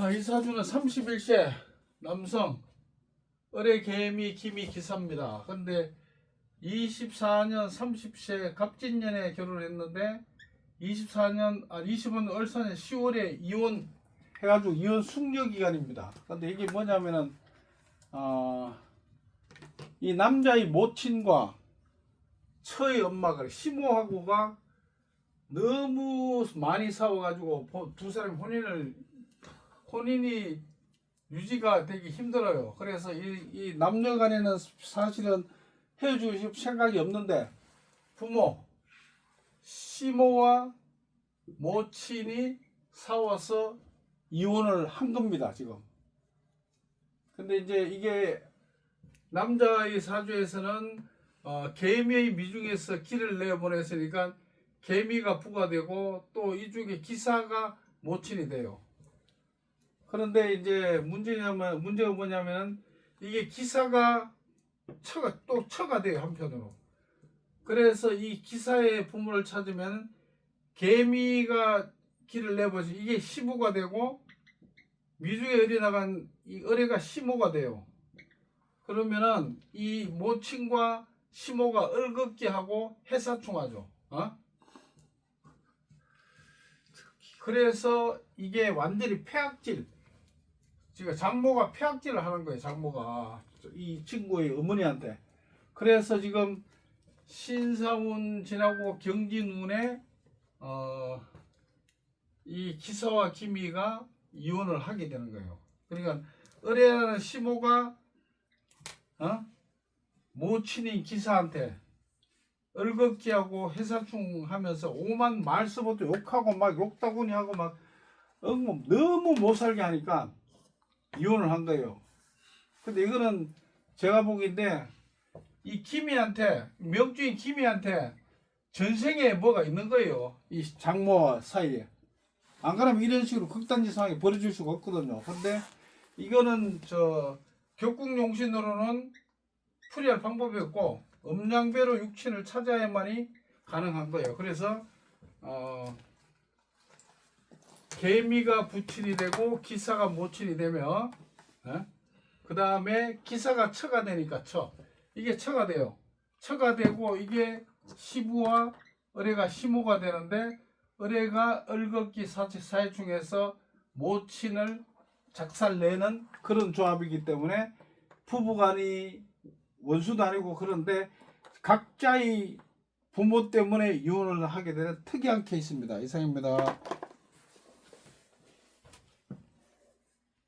자, 이 사주는 31세 남성 을의 개미 기미 기사입니다. 근데 24년 30세 갑진년에 결혼했는데 24년 아 20원 을선에 10월에 이혼 해가지고 이혼 숙려 기간입니다. 근데 이게 뭐냐면은 어, 이 남자의 모친과 처의 엄마가 시모하고가 너무 많이 싸워가지고 보- 두 사람 혼인을 혼인이 유지가 되기 힘들어요. 그래서 이, 이 남녀 간에는 사실은 싶을 생각이 없는데 부모, 시모와 모친이 싸워서 이혼을 한 겁니다, 지금. 근데 이제 이게 남자의 사주에서는 어, 개미의 미중에서 길을 내보냈으니까 개미가 부가 되고 또 이쪽에 기사가 모친이 돼요. 그런데 이제 문제냐면 문제가 뭐냐면 이게 기사가 처가 또 처가 돼요 한편으로. 그래서 이 기사의 부모를 찾으면 개미가 길을 내버지 이게 시부가 되고 미중에 을이 나간 이 을애가 시모가 돼요. 그러면은 이 모친과 시모가 을긋기 하고 해사충하죠. 어? 그래서 이게 완전히 폐악질. 지금 장모가 폐악질을 하는 거예요. 장모가 이 친구의 어머니한테. 그래서 지금 신사운 지나고 경진운에 어, 이 기사와 기미가 이혼을 하게 되는 거예요. 그러니까 을에는 시모가 어? 모친인 기사한테 얼겁기하고 해사충 하면서 오만 말씀부터 욕하고 막 욕다구니 하고 막 너무 못 살게 하니까 이혼을 한 거예요. 근데 이거는 제가 보기인데 이 김이한테 명주인 김이한테 전생에 뭐가 있는 거예요. 이 장모 사이에. 안 그러면 이런 식으로 극단지 상황이 벌어질 수가 없거든요. 근데 이거는 저 격국용신으로는 풀이할 방법이 없고 음양배로 육친을 찾아야만이 가능한 거예요. 그래서 어, 개미가 부친이 되고 기사가 모친이 되면 그 다음에 기사가 처가 되니까 처 이게 처가 돼요. 처가 되고 이게 시부와 을애가 시모가 되는데 을애가 을겁기 사치 사회 중에서 모친을 작살내는 그런 조합이기 때문에 부부간이 원수도 아니고 그런데 각자의 부모 때문에 이혼을 하게 되는 특이한 케이스입니다. 이상입니다.